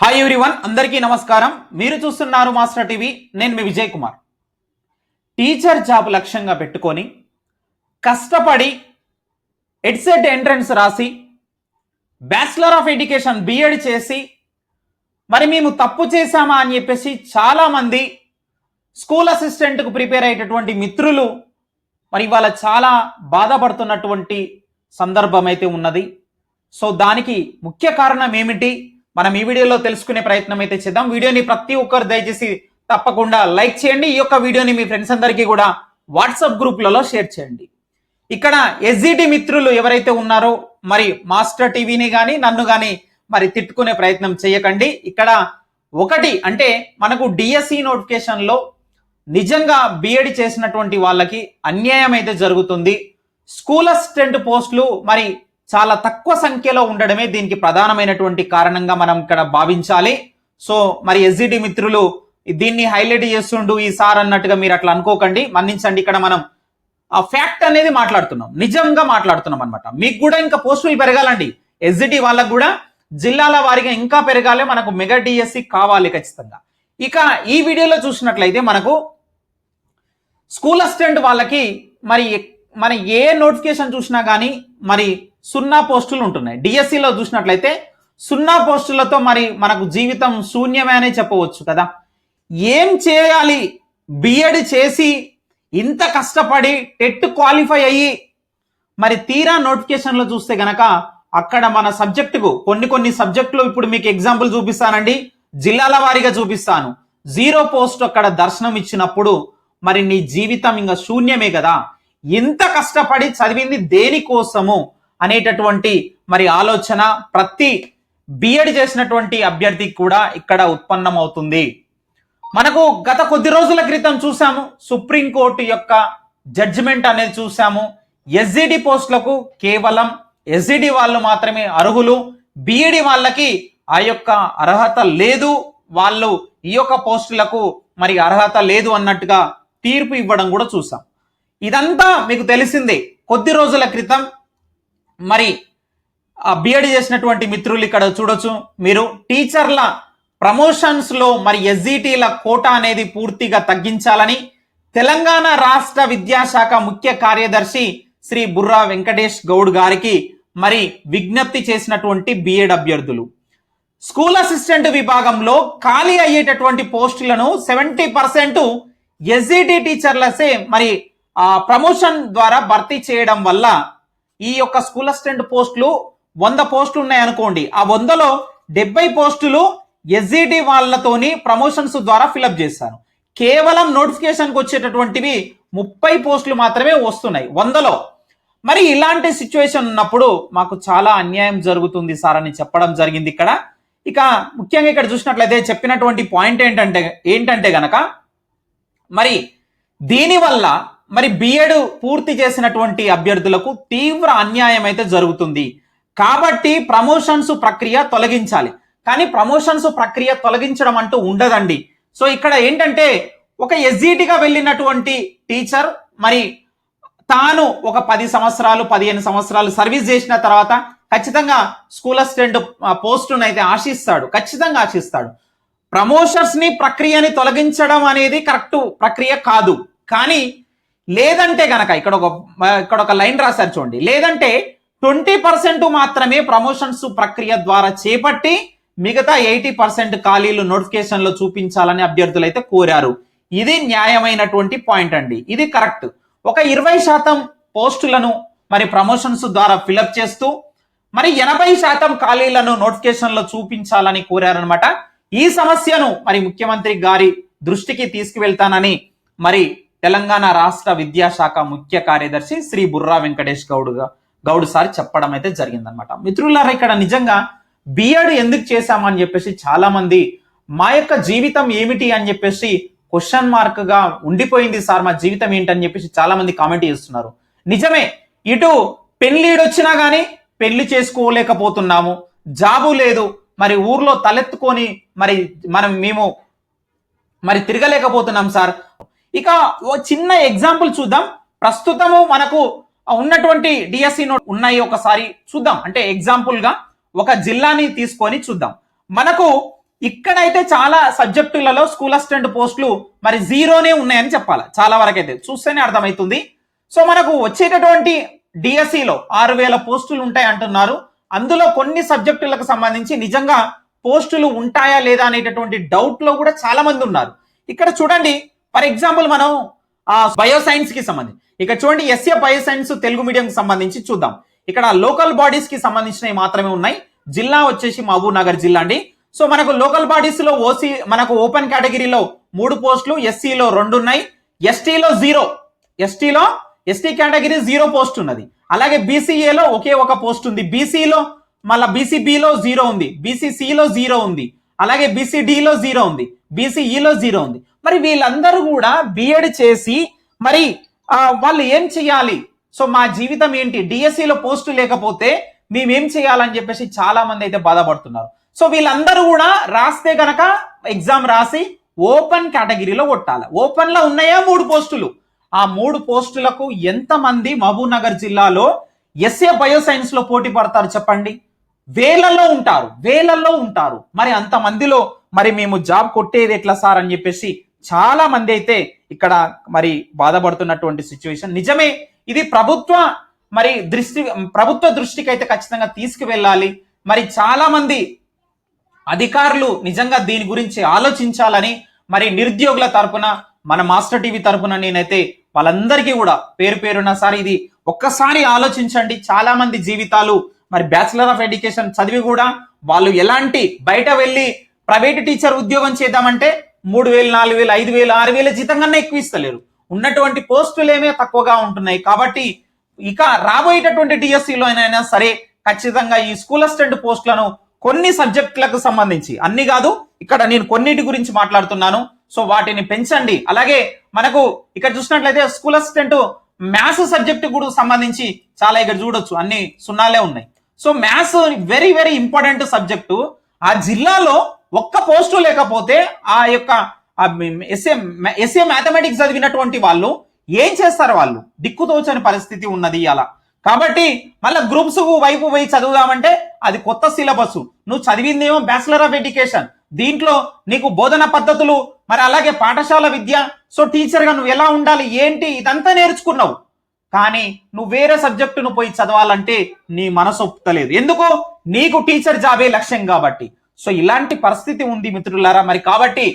Hi everyone అందరికీ నమస్కారం. మీరు చూస్తున్నారు మాస్టర్ టీవీ నేను మీ విజయ్ కుమార్. టీచర్ జాబ్ లక్ష్యంగా పెట్టుకొని కష్టపడి ఎడ్సెట్ ఎంట్రన్స్ రాసి bachelor of education B Ed చేసి మరి మేము తప్పు చేశామా అని చెప్పేసి చాలామంది స్కూల్ అసిస్టెంట్కు ప్రిపేర్ అయ్యేటటువంటి మిత్రులు మరి ఇవాళ చాలా బాధపడుతున్నటువంటి సందర్భం అయితే ఉన్నది. సో దానికి ముఖ్య కారణం ఏమిటి? మనం ఈ వీడియోలో తెలుసుకునే ప్రయత్నం అయితే చేద్దాం. వీడియోని ప్రతి ఒక్కరు దయచేసి తప్పకుండా లైక్ చేయండి. ఈ యొక్క వీడియోని మీ ఫ్రెండ్స్ అందరికీ కూడా వాట్సాప్ గ్రూప్లలో షేర్ చేయండి. ఇక్కడ ఎస్జిటి మిత్రులు ఎవరైతే ఉన్నారో మరి మాస్టర్ టీవీని కానీ నన్ను కానీ మరి తిట్టుకునే ప్రయత్నం చేయకండి. ఇక్కడ ఒకటి అంటే మనకు డిఎస్సి నోటిఫికేషన్లో నిజంగా బిఎడ్ చేసినటువంటి వాళ్ళకి అన్యాయం అయితే జరుగుతుంది. స్కూల్ అసిస్టెంట్ పోస్టులు మరి చాలా తక్కువ సంఖ్యలో ఉండడమే దీనికి ప్రధానమైనటువంటి కారణంగా మనం ఇక్కడ భావించాలి. సో మరి ఎస్జిటి మిత్రులు దీన్ని హైలైట్ చేస్తుండు ఈ సార్ అన్నట్టుగా మీరు అట్లా అనుకోకండి. మన్నించండి ఇక్కడ మనం ఆ ఫ్యాక్ట్ అనేది మాట్లాడుతున్నాం. నిజంగా మాట్లాడుతున్నాం అనమాట మీకు కూడా ఇంకా పోస్టులు పెరగాలండి. ఎస్జిటి వాళ్ళకు కూడా జిల్లాల వారిగా ఇంకా పెరగాలి. మనకు మెగా డిఎస్సి కావాలి ఖచ్చితంగా. ఇక ఈ వీడియోలో చూసినట్లయితే మనకు స్కూల్ అసిస్టెంట్ వాళ్ళకి మరి మన ఏ నోటిఫికేషన్ చూసినా కానీ మరి సున్నా పోస్టులు ఉంటున్నాయి. డిఎస్సిలో చూసినట్లయితే సున్నా పోస్టులతో మరి మనకు జీవితం శూన్యమే అనే చెప్పవచ్చు కదా. ఏం చేయాలి? బిఎడ్ చేసి ఇంత కష్టపడి టెట్ క్వాలిఫై అయ్యి మరి తీరా నోటిఫికేషన్లో చూస్తే గనక అక్కడ మన సబ్జెక్టుకు కొన్ని కొన్ని సబ్జెక్టులు ఇప్పుడు మీకు ఎగ్జాంపుల్ చూపిస్తానండి. జిల్లాల వారీగా చూపిస్తాను. జీరో పోస్ట్ అక్కడ దర్శనం ఇచ్చినప్పుడు మరి నీ జీవితం ఇంకా శూన్యమే కదా. ఇంత కష్టపడి చదివింది దేనికోసము? అనేటటువంటి మరి ఆలోచన ప్రతి బిఎడ్ చేసినటువంటి అభ్యర్థికి కూడా ఇక్కడ ఉత్పన్నమవుతుంది. మనకు గత కొద్ది రోజుల క్రితం చూసాము సుప్రీంకోర్టు యొక్క జడ్జిమెంట్ అనేది చూసాము. ఎస్జిడి పోస్టులకు కేవలం ఎస్జిడి వాళ్ళు మాత్రమే అర్హులు. బిఈడి వాళ్ళకి ఆ యొక్క అర్హత లేదు. వాళ్ళు ఈ యొక్క పోస్టులకు మరి అర్హత లేదు అన్నట్టుగా తీర్పు ఇవ్వడం కూడా చూసాం. ఇదంతా మీకు తెలిసిందే. కొద్ది రోజుల క్రితం మరి బిఎడ్ చేసినటువంటి మిత్రులు ఇక్కడ చూడొచ్చు. మీరు టీచర్ల ప్రమోషన్స్లో మరి ఎస్జిటీల కోటా అనేది పూర్తిగా తగ్గించాలని తెలంగాణ రాష్ట్ర విద్యాశాఖ ముఖ్య కార్యదర్శి శ్రీ బుర్రా వెంకటేష్ గౌడ్ గారికి మరి విజ్ఞప్తి చేసినటువంటి బిఎడ్ అభ్యర్థులు. స్కూల్ అసిస్టెంట్ విభాగంలో ఖాళీ అయ్యేటటువంటి పోస్టులను సెవెంటీ పర్సెంట్ ఎస్జిటి టీచర్లసే మరి ఆ ప్రమోషన్ ద్వారా భర్తీ చేయడం వల్ల ఈ యొక్క స్కూల్ అసిస్టెంట్ పోస్టులు వంద పోస్టులు ఉన్నాయి అనుకోండి. ఆ వందలో డెబ్బై పోస్టులు ఎస్జిటి వాళ్ళతోని ప్రమోషన్స్ ద్వారా ఫిలప్ చేశాను. కేవలం నోటిఫికేషన్కి వచ్చేటటువంటివి ముప్పై పోస్టులు మాత్రమే వస్తున్నాయి వందలో. మరి ఇలాంటి సిచ్యువేషన్ ఉన్నప్పుడు మాకు చాలా అన్యాయం జరుగుతుంది సార్ అని చెప్పడం జరిగింది ఇక్కడ. ఇక ముఖ్యంగా ఇక్కడ చూసినట్లయితే చెప్పినటువంటి పాయింట్ ఏంటంటే ఏంటంటే గనక మరి దీనివల్ల మరి బిఎడ్ పూర్తి చేసినటువంటి అభ్యర్థులకు తీవ్ర అన్యాయం అయితే జరుగుతుంది. కాబట్టి ప్రమోషన్స్ ప్రక్రియ తొలగించాలి. కానీ ప్రమోషన్స్ ప్రక్రియ తొలగించడం అంటూ ఉండదండి. సో ఇక్కడ ఏంటంటే ఒక ఎస్జిటిగా వెళ్ళినటువంటి టీచర్ మరి తాను ఒక పది సంవత్సరాలు పదిహేను సంవత్సరాలు సర్వీస్ చేసిన తర్వాత ఖచ్చితంగా స్కూల్ అసిస్టెంట్ పోస్టును అయితే ఆశిస్తాడు. ఖచ్చితంగా ఆశిస్తాడు. ప్రమోషన్స్ని ప్రక్రియని తొలగించడం అనేది కరెక్ట్ ప్రక్రియ కాదు. కానీ లేదంటే గనక ఇక్కడ ఒక ఇక్కడ ఒక లైన్ రాశారు చూడండి. లేదంటే ట్వంటీ పర్సెంట్ మాత్రమే ప్రమోషన్స్ ప్రక్రియ ద్వారా చేపట్టి మిగతా ఎయిటీ పర్సెంట్ ఖాళీలు నోటిఫికేషన్లో చూపించాలని అభ్యర్థులు అయితే కోరారు. ఇది న్యాయమైనటువంటి పాయింట్ అండి. ఇది కరెక్ట్. ఒక ఇరవై శాతం పోస్టులను మరి ప్రమోషన్స్ ద్వారా ఫిలప్ చేస్తూ మరి ఎనభై శాతం ఖాళీలను నోటిఫికేషన్లో చూపించాలని కోరారనమాట ఈ సమస్యను మరి ముఖ్యమంత్రి గారి దృష్టికి తీసుకువెళ్తానని మరి తెలంగాణ రాష్ట్ర విద్యాశాఖ ముఖ్య కార్యదర్శి శ్రీ బుర్రా వెంకటేష్ గౌడ్ గౌడ్ సార్ చెప్పడం అయితే జరిగిందనమాట మిత్రులారా ఇక్కడ నిజంగా బిఎడ్ ఎందుకు చేశామని చెప్పేసి చాలా మంది మా యొక్క జీవితం ఏమిటి? అని చెప్పేసి క్వశ్చన్ మార్క్గా ఉండిపోయింది సార్ మా జీవితం ఏంటని చెప్పేసి చాలా మంది కామెంట్ చేస్తున్నారు. నిజమే ఇటు పెళ్ళి వచ్చినా గానీ పెళ్ళి చేసుకోలేకపోతున్నాము జాబు లేదు మరి ఊర్లో తలెత్తుకొని మరి మనం మేము మరి తిరగలేకపోతున్నాం సార్ ఇక ఓ చిన్న ఎగ్జాంపుల్ చూద్దాం. ప్రస్తుతము మనకు ఉన్నటువంటి డిఎస్సి నోట్ ఉన్నాయి ఒకసారి చూద్దాం. అంటే ఎగ్జాంపుల్గా ఒక జిల్లాని తీసుకొని చూద్దాం. మనకు ఇక్కడైతే చాలా సబ్జెక్టులలో స్కూల్ అసిస్టెంట్ పోస్టులు మరి జీరోనే ఉన్నాయని చెప్పాలి. చాలా వరకు అయితే చూస్తేనే అర్థమవుతుంది. సో మనకు వచ్చేటటువంటి డిఎస్సిలో ఆరు వేల పోస్టులు ఉంటాయి అంటున్నారు. అందులో కొన్ని సబ్జెక్టులకు సంబంధించి నిజంగా పోస్టులు ఉంటాయా లేదా అనేటటువంటి డౌట్లో కూడా చాలా మంది ఉన్నారు. ఇక్కడ చూడండి ఫర్ ఎగ్జాంపుల్ మనం బయో సైన్స్కి సంబంధించి ఇక్కడ చూడండి ఎస్ఏ బయోసైన్స్ తెలుగు మీడియంకి సంబంధించి చూద్దాం. ఇక్కడ లోకల్ బాడీస్కి సంబంధించినవి మాత్రమే ఉన్నాయి. జిల్లా వచ్చేసి మహబూబ్ నగర్ జిల్లా అండి. సో మనకు లోకల్ బాడీస్లో ఓసీ మనకు ఓపెన్ కేటగిరీలో మూడు పోస్టులు ఎస్సీలో రెండు ఉన్నాయి ఎస్టీలో జీరో. ఎస్టీలో ఎస్టీ కేటగిరీ జీరో పోస్ట్ ఉన్నది. అలాగే బీసీఏలో ఒకే ఒక పోస్ట్ ఉంది. బీసీలో మళ్ళీ బీసీబీలో జీరో ఉంది. బీసీసీలో జీరో ఉంది. అలాగే బీసీడీలో జీరో ఉంది. బీసీఈలో జీరో ఉంది. మరి వీళ్ళందరూ కూడా బిఎడ్ చేసి మరి వాళ్ళు ఏం చేయాలి? సో మా జీవితం ఏంటి? డిఎస్సిలో పోస్టు లేకపోతే మేమేం చేయాలని చెప్పేసి చాలా మంది అయితే బాధపడుతున్నారు. సో వీళ్ళందరూ కూడా రాస్తే గనక ఎగ్జామ్ రాసి ఓపెన్ కేటగిరీలో కొట్టాలి. ఓపెన్లో ఉన్నాయా మూడు పోస్టులు? ఆ మూడు పోస్టులకు ఎంతమంది మహబూబ్నగర్ జిల్లాలో ఎస్ఏ బయో లో పోటీ పడతారు చెప్పండి? వేలల్లో ఉంటారు. వేలల్లో ఉంటారు. మరి అంత మందిలో మరి మేము జాబ్ కొట్టేది ఎట్లా సార్ అని చెప్పేసి చాలా మంది అయితే ఇక్కడ మరి బాధపడుతున్నటువంటి సిచ్యువేషన్ నిజమే ఇది ప్రభుత్వ మరి దృష్టి ప్రభుత్వ దృష్టికి అయితే ఖచ్చితంగా తీసుకువెళ్ళాలి. మరి చాలా మంది అధికారులు నిజంగా దీని గురించి ఆలోచించాలని మరి నిరుద్యోగుల తరపున మన మాస్టర్ టీవీ తరపున నేనైతే వాళ్ళందరికీ కూడా పేరు పేరున్న సార్ ఇది ఒక్కసారి ఆలోచించండి. చాలా మంది జీవితాలు మరి బ్యాచిలర్ ఆఫ్ ఎడ్యుకేషన్ చదివి కూడా వాళ్ళు ఎలాంటి బయట వెళ్ళి ప్రైవేట్ టీచర్ ఉద్యోగం చేద్దామంటే మూడు వేలు నాలుగు వేలు ఐదు వేలు ఆరు వేల జీతం కన్నా ఎక్కువ ఇస్తలేరు. ఉన్నటువంటి పోస్టులు ఏమే తక్కువగా ఉంటున్నాయి. కాబట్టి ఇక రాబోయేటటువంటి డిఎస్సిలో అయినా సరే ఖచ్చితంగా ఈ స్కూల్ అసిస్టెంట్ పోస్టులను కొన్ని సబ్జెక్టులకు సంబంధించి అన్ని కాదు ఇక్కడ నేను కొన్నిటి గురించి మాట్లాడుతున్నాను. సో వాటిని పెంచండి. అలాగే మనకు ఇక్కడ చూసినట్లయితే స్కూల్ అసిస్టెంట్ మ్యాథ్స్ సబ్జెక్ట్ కూడా సంబంధించి చాలా ఇక్కడ చూడొచ్చు. అన్ని సున్నాలే ఉన్నాయి. So maths very very important subject. ఆ జిల్లాలో ఒక్క పోస్టు లేకపోతే ఆ యొక్క ఎస్ఏ ఎస్ఏ మ్యాథమెటిక్స్ చదివినటువంటి వాళ్ళు ఏం చేస్తారు వాళ్ళు? దిక్కుతోచని పరిస్థితి ఉన్నది అలా. కాబట్టి మళ్ళీ గ్రూప్స్ వైపు పోయి చదువుదామంటే అది కొత్త సిలబస్. నువ్వు చదివిందేమో బ్యాచిలర్ ఆఫ్ ఎడ్యుకేషన్. దీంట్లో నీకు బోధన పద్ధతులు మరి అలాగే పాఠశాల విద్య. సో టీచర్గా నువ్వు ఎలా ఉండాలి? ఏంటి? ఇదంతా నేర్చుకున్నావు. కానీ నువ్వు వేరే సబ్జెక్టును పోయి చదవాలంటే నీ మనసు ఒప్పుతలేదు. ఎందుకు? నీకు టీచర్ జాబే లక్ష్యం కాబట్టి. సో ఇలాంటి పరిస్థితి ఉంది మిత్రులారా. మరి కాబట్టి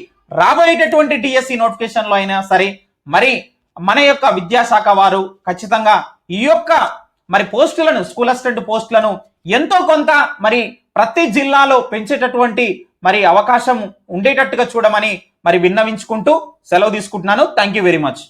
రాబోయేటటువంటి టిఎస్సి నోటిఫికేషన్లో అయినా సరే మరి మన యొక్క విద్యాశాఖ వారు ఖచ్చితంగా ఈ యొక్క మరి పోస్టులను స్కూల్ అసిస్టెంట్ పోస్టులను ఎంతో కొంత మరి ప్రతి జిల్లాలో పెంచేటటువంటి మరి అవకాశం ఉండేటట్టుగా చూడమని మరి విన్నవించుకుంటూ సెలవు తీసుకుంటున్నాను. Thank you very much